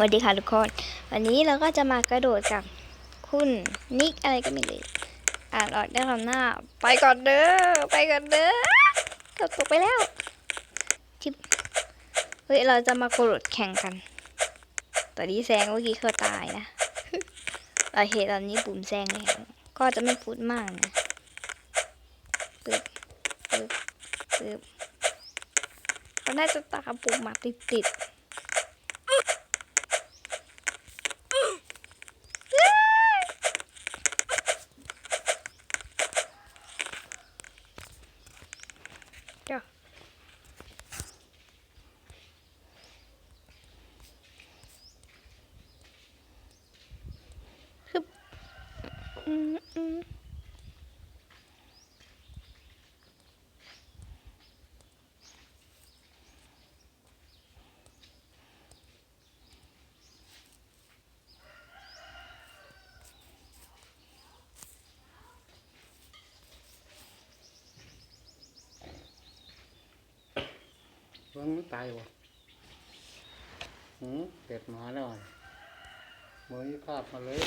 สวัสดีค่ะทุกคน วันนี้เราก็จะมากระโดดกับคุณนิกอะไรก็ไม่รู้อ่านออกได้คำหน้า ไปก่อนเด้อไปก่อนเด้อเกือบตกไปแล้วทิปเฮ้ยเราจะมากระโดดแข่งกันตอนนี้แซงเมื่อกี้เขาตายนะเราเห็นตอนนี้ปุ่มแซงแล้วก็จะไม่พูดมากนะปึ๊บปึ๊บปึ๊บเขาน่าจะตามปุ่มมาติดติด เพิ่งมันตายวะหืมเป็ดหมาแล้วมือภาพมาเลย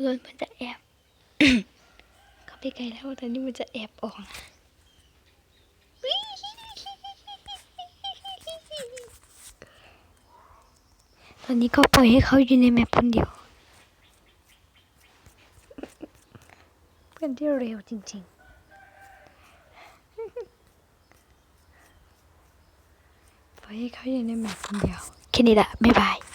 ทุกคนมันจะแอบเข้าไปไกลแล้วตอนนี้มันจะแอบออกนะตอนนี้ก็ปล่อยให้เขาอยู่ในแมปคนเดียวเพื่อนที่เร็วจริงๆปล่อยให้เขาอยู่ในแมปคนเดียวแค่นี้แหละบ๊ายบาย